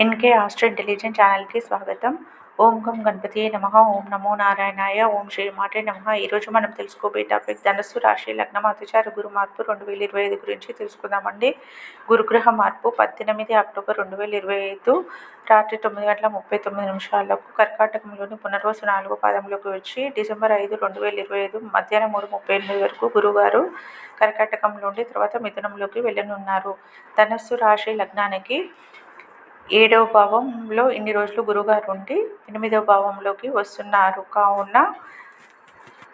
NK astro intelligent ఛానల్కి స్వాగతం. ఓం గం గణపతి నమ. ఓం నమో నారాయణాయ. ఓం శ్రీ మాటే నమ. ఈరోజు మనం తెలుసుకోబోయే టాపిక్ ధనస్సు రాశి లగ్నం అతిచార గురు మార్పు రెండు వేల ఇరవై ఐదు గురించి తెలుసుకుందామండి. గురుగ్రహ మార్పు పద్దెనిమిది అక్టోబర్ రెండు వేల ఇరవై ఐదు రాత్రి తొమ్మిది గంటల ముప్పై తొమ్మిది నిమిషాలకు కర్కాటకంలోని పునర్వసు నాలుగో పాదంలోకి వచ్చి డిసెంబర్ ఐదు రెండు వేల ఇరవై ఐదు మధ్యాహ్నం మూడు ముప్పై ఎనిమిది వరకు గురుగారు కర్కాటకంలోని తర్వాత మిథునంలోకి వెళ్ళనున్నారు. ధనస్సు రాశి లగ్నానికి ఏడవ భావంలో ఇన్ని రోజులు గురుగారు ఉండి ఎనిమిదవ భావంలోకి వస్తున్నారు. కావున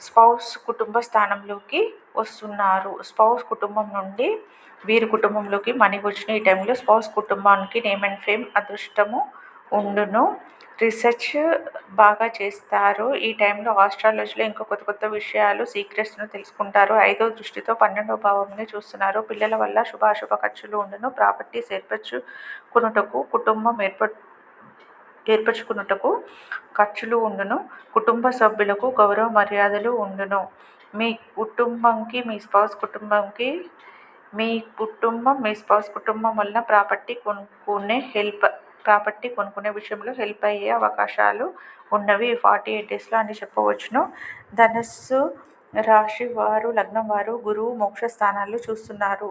స్పౌస్ కుటుంబ స్థానంలోకి వస్తున్నారు. స్పౌస్ కుటుంబం నుండి వీరి కుటుంబంలోకి మనీ వచ్చిన ఈ టైంలో స్పౌస్ కుటుంబానికి నేమ్ అండ్ ఫేమ్ అదృష్టము ఉండును. రీసెర్చ్ బాగా చేస్తారు. ఈ టైంలో ఆస్ట్రాలజీలో ఇంకా కొత్త కొత్త విషయాలు సీక్రెట్స్ను తెలుసుకుంటారు. ఐదో దృష్టితో పన్నెండో భావంని చూస్తున్నారు. పిల్లల వల్ల శుభాశుభ ఖర్చులు ఉండును. ప్రాపర్టీస్ ఏర్పరచుకున్నటకు కుటుంబం ఏర్ప ఏర్పరచుకున్నటకు ఖర్చులు ఉండును. కుటుంబ సభ్యులకు గౌరవ మర్యాదలు ఉండును. మీ కుటుంబంకి మీ స్పౌస్ కుటుంబంకి మీ కుటుంబం మీ స్పౌస్ కుటుంబం వల్ల ప్రాపర్టీ కొనుక్కునే హెల్ప్ ప్రాపర్టీ కొనుక్కునే విషయంలో హెల్ప్ అయ్యే అవకాశాలు ఉన్నవి. ఫార్టీ ఎయిట్ డేస్లో అని చెప్పవచ్చును. ధనస్సు రాశి వారు లగ్నం వారు గురువు మోక్ష స్థానాలు చూస్తున్నారు.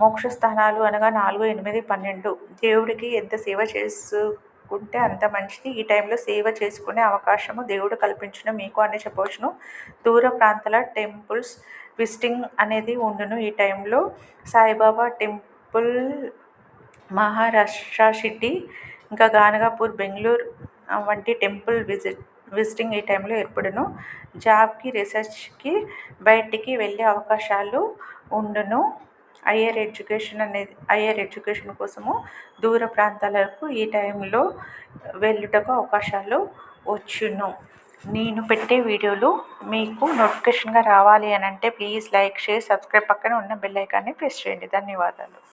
మోక్ష స్థానాలు అనగా నాలుగు ఎనిమిది పన్నెండు. దేవుడికి ఎంత సేవ చేసుకుంటే అంత మంచిది. ఈ టైంలో సేవ చేసుకునే అవకాశము దేవుడు కల్పించిన మీకు అని చెప్పవచ్చును. దూర ప్రాంతాల టెంపుల్స్ విజిటింగ్ అనేది ఉండును. ఈ టైంలో సాయిబాబా టెంపుల్ మహారాష్ట్ర సిటీ ఇంకా గానగాపూర్ బెంగళూరు వంటి టెంపుల్ విజిట్ విజిటింగ్ ఈ టైంలో ఏర్పడును. జాబ్కి రీసెర్చ్కి బయటికి వెళ్ళే అవకాశాలు ఉండును. హయ్యర్ ఎడ్యుకేషన్ అనేది హయ్యర్ ఎడ్యుకేషన్ కోసము దూర ప్రాంతాలకు ఈ టైంలో వెళ్ళుటకు అవకాశాలు వచ్చును. నేను పెట్టే వీడియోలు మీకు నోటిఫికేషన్గా రావాలి అని అంటే ప్లీజ్ లైక్ షేర్ సబ్స్క్రైబ్ పక్కన ఉన్న బెల్ ఐకాన్ని ప్రెస్ చేయండి. ధన్యవాదాలు.